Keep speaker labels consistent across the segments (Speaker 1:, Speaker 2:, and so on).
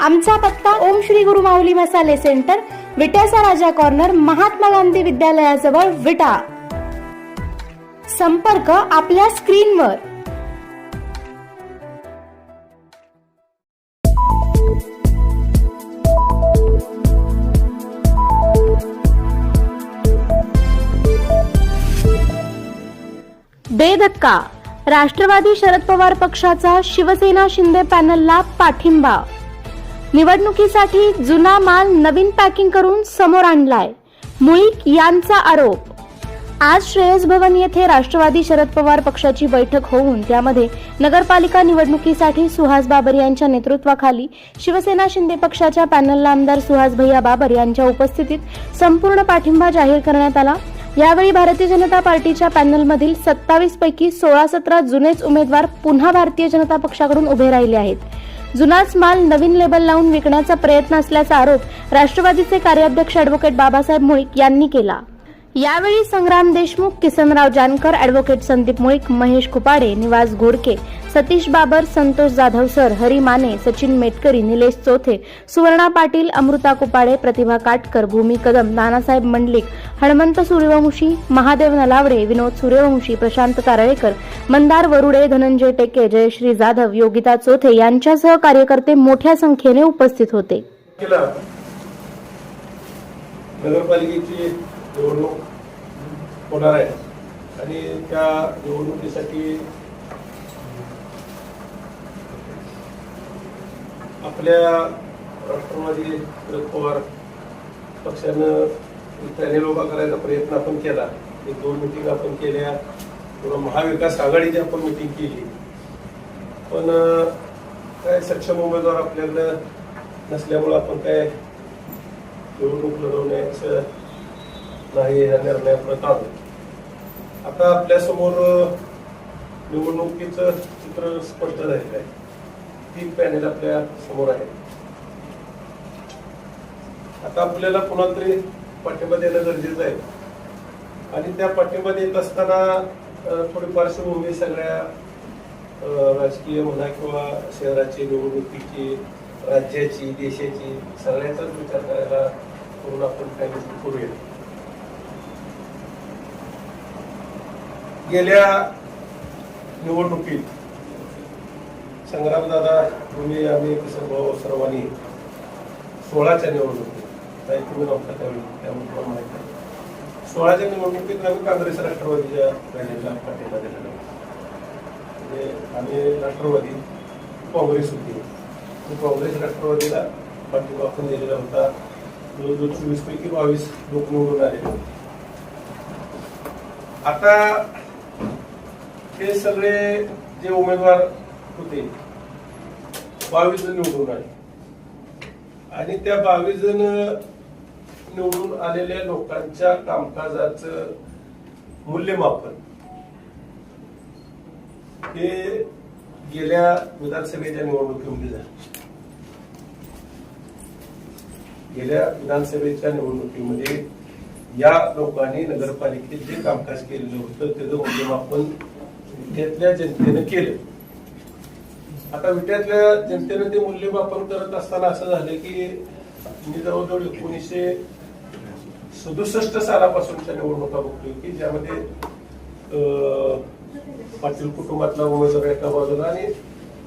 Speaker 1: आमचा पत्ता ओम श्री गुरु माऊली मसाले सेंटर विट्याचा राजा कॉर्नर महात्मा गांधी विद्यालयाजवळ विटा. संपर्क आपल्या स्क्रीनवर. बेधक्का राष्ट्रवादी शरद पवार पक्षाचा शिवसेना शिंदे पॅनलला पाठिंबा. निवडणुकीसाठी जुना माल नवीन पॅकिंग करून समोर आणलाय. मुळीक यांचा आरोप. आज श्रेयस भवन येथे राष्ट्रवादी शरद पवार पक्षाची बैठक होऊन त्यामध्ये नगरपालिका निवडणुकीसाठी सुहास बाबर यांच्या नेतृत्वाखाली शिवसेना शिंदे पक्षाच्या पॅनलला आमदार सुहास भैया बाबर यांच्या उपस्थितीत संपूर्ण पाठिंबा जाहीर करण्यात आला. यावेळी भारतीय जनता पार्टीच्या पॅनलमधील सत्तावीस पैकी सोळा सतरा जुनेच उमेदवार पुन्हा भारतीय जनता पक्षाकडून उभे राहिले आहेत. जुनाच माल नवीन लेबल लावून विकण्याचा प्रयत्न असल्याचा आरोप राष्ट्रवादीचे कार्याध्यक्ष अॅडव्होकेट बाबासाहेब मुळीक यांनी केला. यावेळी संग्राम देशमुख किसनराव जानकर अॅडव्होकेट संदीप मुळीक महेश कुपाडे निवास घोडके सतीश बाबर संतोष जाधव सर हरी माने सचिन मेटकरी निलेश चोथे सुवर्णा पाटील अमृता कुपाडे प्रतिभा काटकर भूमी कदम नानासाहेब मंडलिक हणमंत सूर्यवंशी महादेव नलावडे विनोद सूर्यवंशी प्रशांत कारळेकर मंदार वरुडे धनंजय टेके जयश्री जाधव योगिता चोथे यांच्यासह कार्यकर्ते मोठ्या संख्येने उपस्थित होते.
Speaker 2: नगरपालिकेची निवडणूक होणार आहे. आणि त्या निवडणुकीसाठी आपल्या राष्ट्रवादी शरद पवार पक्षानं पॅनेल उभा करायचा प्रयत्न आपण केला. एक दोन मिटिंग आपण केल्या. किंवा महाविकास आघाडीची आपण मिटिंग केली. पण काय सक्षम उमेदवार आपल्याकडं नसल्यामुळं आपण काय निवडणूक लढवण्याचं नाही निर्णय आपलं आलो आता आपल्यासमोर निवडणुकीचं चित्र स्पष्ट झालेलं आहे. तीन पॅनेल आपल्यासमोर आहे आता आपल्याला पुन्हा तरी पाठिंबा देणं गरजेचं आहे. आणि त्या पाठिंबा देत असताना थोडी पार्श्वभूमी सगळ्या राजकीय म्हणा किंवा शहराची निवडणुकीची राज्याची देशाची सगळ्याचाच विचार करायला करून आपण काही करूया. गेल्या निवडणुकीत संग्रामदादा तुम्ही आम्ही भाऊ सर्वांनी सोळाच्या निवडणुकीत नाही तुम्ही नव्हता त्यावेळी त्यामुळे तुम्हाला माहिती आहे. सोळाच्या निवडणुकीत आम्ही काँग्रेस राष्ट्रवादीच्या पॅनेलला पाठिंबा दिलेला म्हणजे आम्ही राष्ट्रवादी काँग्रेस होती. काँग्रेस राष्ट्रवादीला पाठिंबा आपण दिलेला होता. जवळजवळ चोवीस पैकी बावीस लोक निवडून आलेले होते. आता हे सगळे जे उमेदवार होते बावीस जण निवडून आले. आणि त्या बावीस जण निवडून आलेल्या लोकांच्या कामकाजाचं मूल्यमापन हे गेल्या विधानसभेच्या निवडणुकीमध्ये झालं. गेल्या विधानसभेच्या निवडणुकीमध्ये या लोकांनी नगरपालिकेत जे कामकाज केलेलं होतं त्याचं मूल्यमापन विट्यातल्या जनतेनं केलं. आता विट्यातल्या जनतेनं ते मूल्यमापन करत असताना असं झालं की मी जवळजवळ एकोणीसशे सदुसष्ट सालापासूनच्या निवडणुका बघतोय की ज्यामध्ये पाटील कुटुंबातला उमेदवार एका बाजूला आणि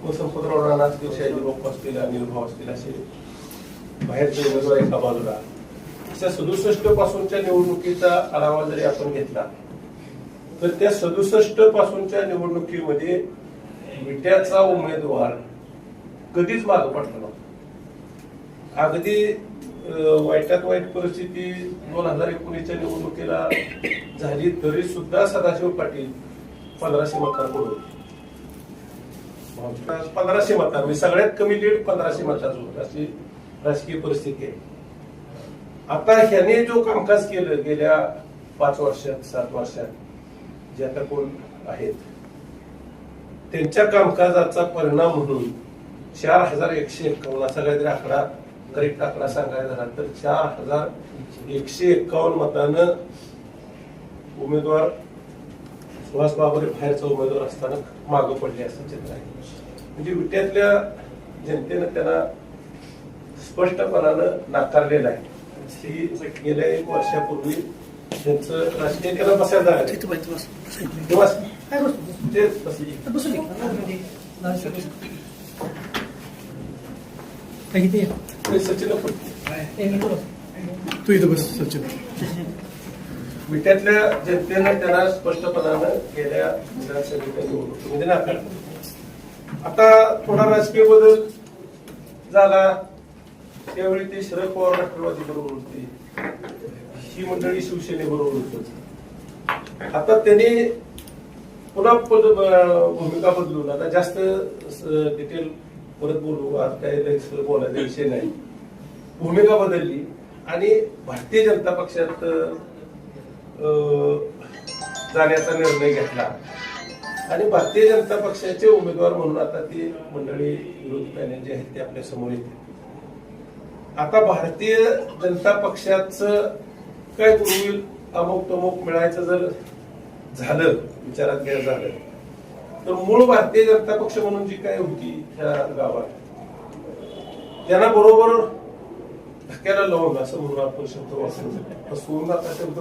Speaker 2: वसंतराव राणा असतील शहाजी बाप्पा असतील अनिल भाऊ असतील असे बाहेरचे उमेदवार एका बाजूला. अशा सदुसष्ट पासूनच्या निवडणुकीचा आढावा जरी आपण घेतला तर त्या सदुसष्ट पासूनच्या निवडणुकीमध्ये विट्याचा उमेदवार कधीच माग पडला नव्हता. अगदी वाईटात वाईट परिस्थिती दोन हजार एकोणीसच्या निवडणुकीला झाली तरी सुद्धा सदाशिव पाटील पंधराशे मतांवर होते. पंधराशे मतांवर म्हणजे सगळ्यात कमी लीड पंधराशे मताचं होत. अशी राजकीय परिस्थिती आहे. आता ह्याने जो कामकाज केलं गेल्या पाच वर्षात सात वर्षात जे आता कोण आहेत त्यांच्या कामकाजाचा परिणाम म्हणून चार हजार एकशे एक्कावन्न असा काहीतरी आकडा करेक्ट आकडा सांगायचा झाला तर चार हजार एकशे एक्कावन्न मतानं उमेदवार सुहास बाबरे बाहेरचा उमेदवार असताना मागं पडले असं चित्र आहे. म्हणजे विट्यातल्या जनतेनं त्यांना स्पष्टपणानं नाकारलेलं आहे. ही गेल्या एक वर्षापूर्वी त्यांचं राजकीय त्याला बसायला काय नाही. तेव्हा ते बसले. ते सचिन
Speaker 3: तू इथं बस सचिन
Speaker 2: विट्यातल्या जनतेनं त्याला स्पष्टपणानं गेल्या विधानसभेच्या निवडणुकीमध्ये नाकारलं आता थोडा राजकीय बदल झाला त्यावेळी ते शरद पवार राष्ट्रवादी बरोबर होते ही मंडळी शिवसेनेबरोबर होत आता त्यांनी पुन्हा पद भूमिका बदलून आता जास्त डिटेल परत बोलू. आज काही लय बोलायचा विषय नाही. भूमिका बदलली. आणि भारतीय जनता पक्षात जाण्याचा निर्णय घेतला. आणि भारतीय जनता पक्षाचे उमेदवार म्हणून आता ती मंडळी विरोधी पॅनल जे आहेत ते आपल्यासमोर येते आता भारतीय जनता पक्षाचं काय पूर्वी अमुक तमुक मिळायचं जर झालं विचारात घ्या झालं. तर मूळ भारतीय जनता पक्ष म्हणून जी काय होती त्या गावात त्यांना बरोबर धक्क्याला लावून असं म्हणून आपण शब्द वाचून फसवून आता शब्द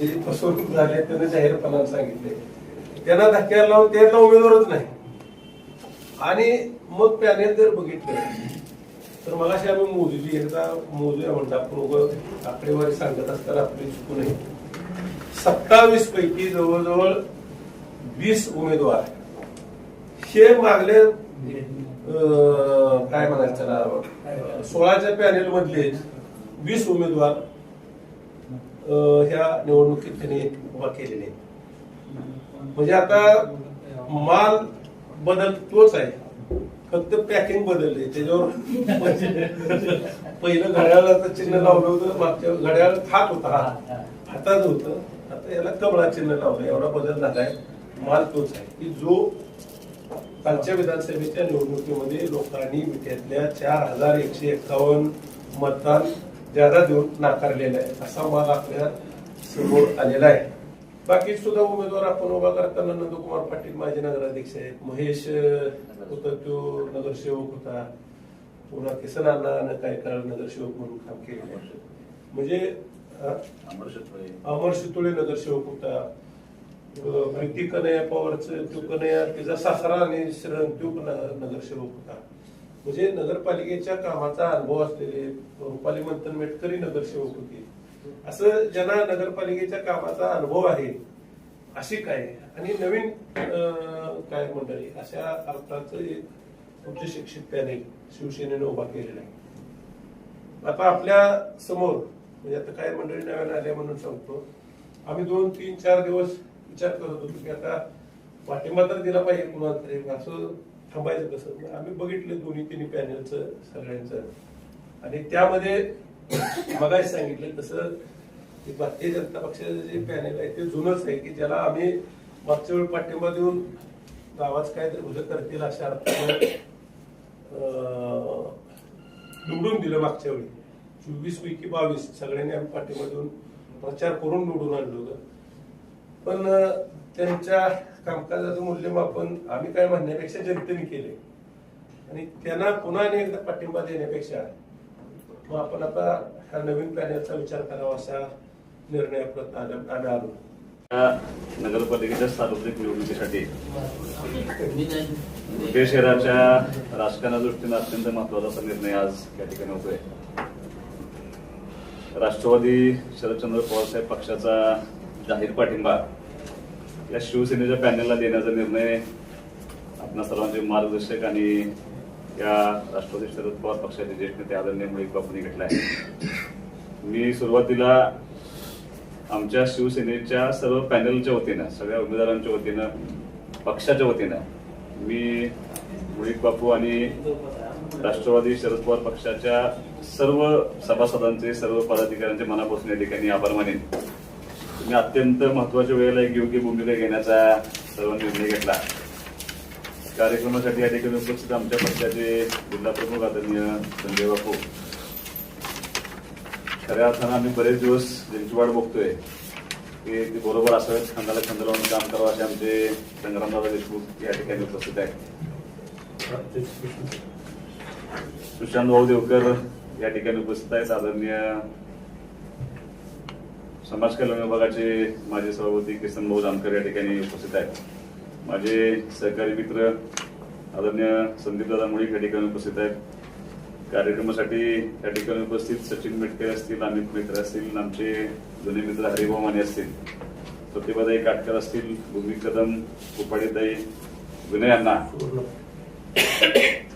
Speaker 2: जे फसवणूक झाले त्यांना जाहीरपणाने सांगितले. त्यांना धक्क्याला लावून त्यांना उमेदवारच नाही. आणि मग पॅनेल जर बघितलं तर मला आम्ही मोजली एकदा मोजूया म्हणतात आपण आकडेवारी सांगत असताना आपली चुकू नये. सत्तावीस पैकी जवळजवळ वीस उमेदवार हे मागले अं, काय म्हणायचं त्याला? सोळाच्या पॅनेल मधले वीस उमेदवार ह्या निवडणुकीत त्यांनी उभा केलेले म्हणजे आता माल बदल तोच आहे. फक्त पॅकिंग बदलले. त्याच्यावर पहिलं घड्याळाचं चिन्ह लावलं होतं मागच्या घड्याळ हात होता. हाताच हातात होतं. याला कमळा चिन्ह लावलं एवढा बदल झालाय. माल तोच आहे. की जो कालच्या विधानसभेच्या निवडणुकीमध्ये लोकांनी विट्यातल्या चार हजार एकशे एक्कावन्न मतदान ज्यादा देऊन नाकारलेला आहे असा माल आपल्यासमोर आलेला आहे. बाकी सुद्धा उमेदवार आपण उभा करताना नंदकुमार पाटील माजी नगराध्यक्ष आहेत. महेश होता तो नगरसेवक होता. पुन्हा किसन अण्णा काही काळ नगरसेवक म्हणून काम केलेलं म्हणजे अमर शितोळे नगरसेवक होता प्रीती कनया पवारचं तो तिचा सासरा आणि शरण तो नगरसेवक होता म्हणजे नगरपालिकेच्या कामाचा अनुभव असलेले रुपाली मंथन मेटकरी नगरसेवक होते असं ज्यांना नगरपालिकेच्या कामाचा अनुभव आहे अशी काय आणि नवीन काय मंडळी अशा अर्थाचं एक उच्च शिक्षित पॅनेल शिवसेनेनं उभा केलेला आहे आता आपल्यासमोर म्हणजे आता काय मंडळी नव्यानं आल्या म्हणून सांगतो. आम्ही दोन तीन चार दिवस विचार करत होतो की आता पाठिंबा तर दिला पाहिजे कुणाला तरी असं थांबायचं कसं? आम्ही बघितलं दोन्ही तिन्ही पॅनलचं सगळ्यांचं. आणि त्यामध्ये मगाय सांगितलं तसं ते भारतीय जनता पक्षाचं जे पॅनल आहे ते जुनंच आहे की ज्याला आम्ही मागच्या वेळी पाठिंबा देऊन गावात काय तर उदय करतील अशा अर्थानं निवडून दिलं मागच्या वेळी. चोवीस पैकी बावीस सगळ्यांनी आम्ही पाठिंबा देऊन प्रचार करून निवडून आणलं होतं. पण त्यांच्या कामकाजाचं मूल्यमापन आम्ही काय म्हणण्यापेक्षा जनतेने केले आणि त्यांना पुन्हा आणि एकदा पाठिंबा देण्यापेक्षा मग आपण आता ह्या नवीन पॅनलचा विचार करावा असा आल्या- आम्ही आलो.
Speaker 4: या नगरपालिकेच्या सार्वत्रिक निवडणुकीसाठी धुळे शहराच्या राजकारणाच्या दृष्टीने अत्यंत महत्त्वाचा असा निर्णय आज या ठिकाणी होतोय. राष्ट्रवादी शरदचंद्र पवारसाहेब पक्षाचा जाहीर पाठिंबा या शिवसेनेच्या पॅनलला देण्याचा निर्णय आपल्या सर्वांचे मार्गदर्शक आणि या राष्ट्रवादी शरद पवार पक्षाचे ज्येष्ठ नेते आदरणीय मुळी बापूंनी घेतला आहे. मी सुरुवातीला आमच्या शिवसेनेच्या सर्व पॅनलच्या वतीनं सगळ्या उमेदवारांच्या वतीनं पक्षाच्या वतीनं मी मुळीक बापू आणि राष्ट्रवादी शरद पवार पक्षाच्या सर्व सभासदांचे सर्व पदाधिकाऱ्यांचे मनापासून या ठिकाणी आभार मानेन. तुम्ही अत्यंत महत्त्वाच्या वेळेला एक योग्य भूमिका घेण्याचा सर्व निर्णय घेतला. कार्यक्रमासाठी या ठिकाणी उपस्थित आमच्या पक्षाचे जिल्हा प्रमुख आदरणीय संजय बापू. खऱ्या अर्थानं आम्ही बरेच दिवस ज्यांची वाट बघतोय की ते बरोबर असावेत खांद्याला खांदा लावून काम करावं असे आमचे संग्रामदादा देशमुख या ठिकाणी उपस्थित आहेत. सुशांत भाऊ देवकर या ठिकाणी उपस्थित आहेत. आदरणीय समाज कल्याण विभागाचे माजी सभापती किसन भाऊ जानकर या ठिकाणी उपस्थित आहेत. माझे सहकारी मित्र आदरणीय संदीप दादा मुळीक या ठिकाणी उपस्थित आहेत. कार्यक्रमासाठी या ठिकाणी उपस्थित सचिन मेटकर असतील अमित मित्र असतील आमचे जुने मित्र हरिभाऊ माने असतील प्रतिभादाई काटकर असतील भूमी कदम उपाडीताई विनय अण्णा.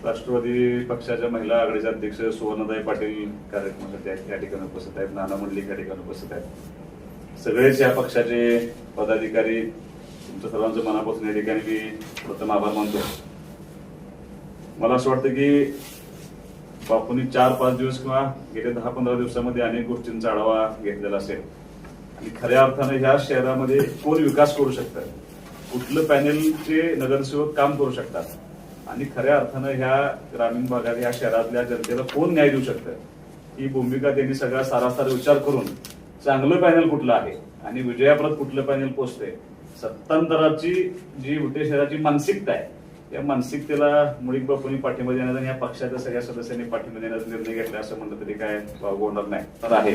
Speaker 4: राष्ट्रवादी पक्षाच्या महिला आघाडीच्या अध्यक्ष सुवर्णदाई पाटील कार्यक्रमासाठी या ठिकाणी उपस्थित आहेत. नाना मंडलिक या ठिकाणी उपस्थित आहेत. सगळेच या पक्षाचे पदाधिकारी तुमच्या सर्वांचं मनापासून या ठिकाणी मी प्रथम आभार मानतो. मला असं वाटतं की बापूंनी चार पाच दिवस किंवा गेल्या दहा पंधरा दिवसामध्ये अनेक गोष्टींचा आढावा घेतलेला असेल. आणि खऱ्या अर्थानं ह्या शहरामध्ये कोण विकास करू शकतात कुठलं पॅनेलचे नगरसेवक काम करू शकतात? आणि खऱ्या अर्थानं ह्या ग्रामीण भागात ह्या शहरातल्या जनतेला कोण न्याय देऊ शकतं? ही भूमिका त्यांनी सगळा सारासार विचार करून चांगलं पॅनल कुठलं आहे? आणि विजयाप्रत कुठलं पॅनल पोचतंय? सत्तांतराची जी उद्देश शहराची मानसिकता आहे. त्या मानसिकतेला मुळीक बापूंनी पाठिंबा देण्याचा आणि या पक्षाच्या सगळ्या सदस्यांनी पाठिंबा देण्याचा निर्णय घेतला असं म्हणलं तरी काय होणार नाही. तर आहे.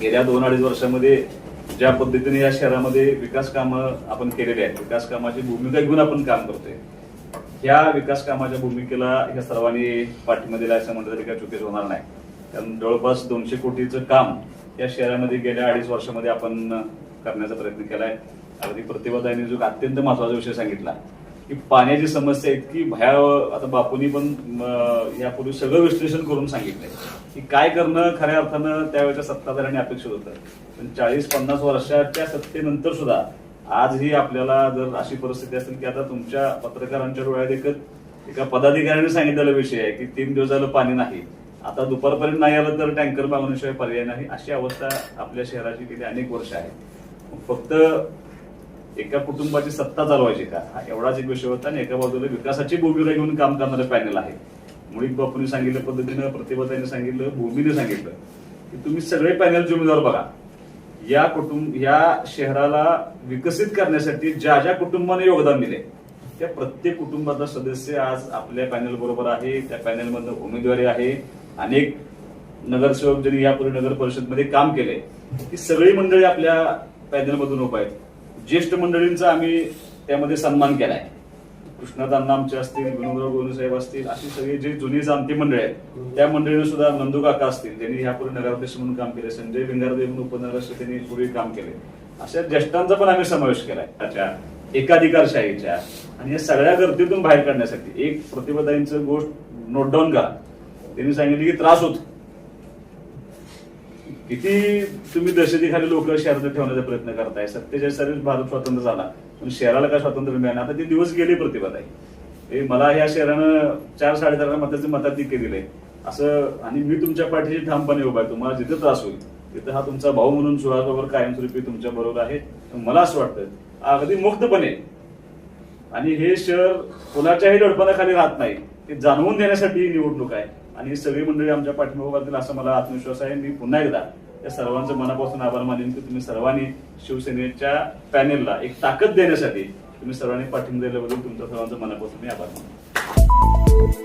Speaker 4: गेल्या दोन अडीच वर्षामध्ये ज्या पद्धतीने या शहरामध्ये विकास कामं आपण केलेली आहेत विकास कामाची भूमिका घेऊन आपण काम करतोय. ह्या विकास कामाच्या भूमिकेला ह्या सर्वांनी पाठिंबा दिला असं म्हणलं तरी काय चुकीचं होणार नाही. कारण जवळपास दोनशे कोटीचं काम या शहरामध्ये गेल्या अडीच वर्षामध्ये आपण करण्याचा प्रयत्न केलाय. अगदी प्रतिभाताईने जो अत्यंत महत्त्वाचा विषय सांगितला की पाण्याची समस्या इतकी भयावह आता बापूंनी पण यापूर्वी सगळं विश्लेषण करून सांगितलंय की काय करणं खऱ्या अर्थानं त्यावेळेच्या सत्ताधाऱ्यांनी अपेक्षित होतं. पण चाळीस पन्नास वर्षाच्या सत्तेनंतर सुद्धा आजही आपल्याला जर अशी परिस्थिती असेल की आता तुमच्या पत्रकारांच्या डोळ्यात एकच एका पदाधिकाऱ्याने सांगितलेला विषय आहे की तीन दिवस झालं पाणी नाही. आता दुपारपर्यंत नाही आलं तर टँकर मागवण्याशिवाय पर्याय नाही. अशी अवस्था आपल्या शहराची गेली अनेक वर्ष आहे. फक्त एका कुटुंबाची सत्ता चालवायची का? हा एवढाच एक विषय होता आणि एका बाजूला विकासाची भूमिका घेऊन काम करणारं पॅनल आहे मुळीक बापूंनी सांगितल्या पद्धतीनं प्रतिभाताईने सांगितलं भूमीने सांगितलं की तुम्ही सगळे पॅनल जुमेदार बघा. या कुटुंब या शहराला विकसित करण्यासाठी ज्या ज्या कुटुंबाने योगदान दिले त्या प्रत्येक कुटुंबाचा सदस्य आज आपल्या पॅनल बरोबर आहे. त्या पॅनलमधनं उमेदवारी आहे. अनेक नगरसेवक ज्यांनी यापूर्वी नगर परिषदमध्ये काम केले ती सगळी मंडळी आपल्या पॅनलमधून उभा आहेत. ज्येष्ठ मंडळींचा आम्ही त्यामध्ये सन्मान केलाय. कृष्णदांना आमचे असतील विनोदराव गोविंदसाहेब असतील अशी सगळी जी जुनी जाणती मंडळी आहेत त्या मंडळीने सुद्धा नंदू काका असतील त्यांनी यापूर्वी नगराध्यक्ष म्हणून काम केले संजय भिंगारदेव म्हणून उपनगराध्यक्ष त्यांनी पूर्वी काम केले. अशा ज्येष्ठांचा पण आम्ही समावेश केलाय त्याच्या एकाधिकारशाहीच्या आणि या सगळ्या गर्दीतून बाहेर काढण्यासाठी. एक प्रतिभाताईंचं गोष्ट नोट डाऊन करा. त्यांनी सांगितले की त्रास होतो. किती तुम्ही दहशतीखाली लोक शहरात ठेवण्याचा प्रयत्न करताय सत्तेचाळीस भारत स्वतंत्र झाला. पण शहराला काय स्वातंत्र्य मिळालं आता ते दिवस गेले प्रतिभा आहे हे मला या शहरानं चार साडेचार मताचे मताधिक्य दिले. असं आणि मी तुमच्या पाठीशी ठामपणे उभा आहे. तुम्हाला जिथे त्रास होईल तिथं हा तुमचा भाऊ म्हणून सुहासावर कायमस्वरूपी तुमच्या बरोबर आहे. मला असं वाटतं अगदी मुक्तपणे आणि हे शहर कोणाच्याही दडपणाखाली राहत नाही. ते जाणवून देण्यासाठी ही निवडणूक आहे. आणि ही सगळी मंडळी आमच्या पाठिंबाबातील असा मला आत्मविश्वास आहे. मी पुन्हा एकदा या सर्वांचं मनापासून आभार मानेन की तुम्ही सर्वांनी शिवसेनेच्या पॅनेलला एक ताकद देण्यासाठी तुम्ही सर्वांनी पाठिंबा दिल्याबद्दल तुमच्या सर्वांचं मनापासून मी आभार मानेन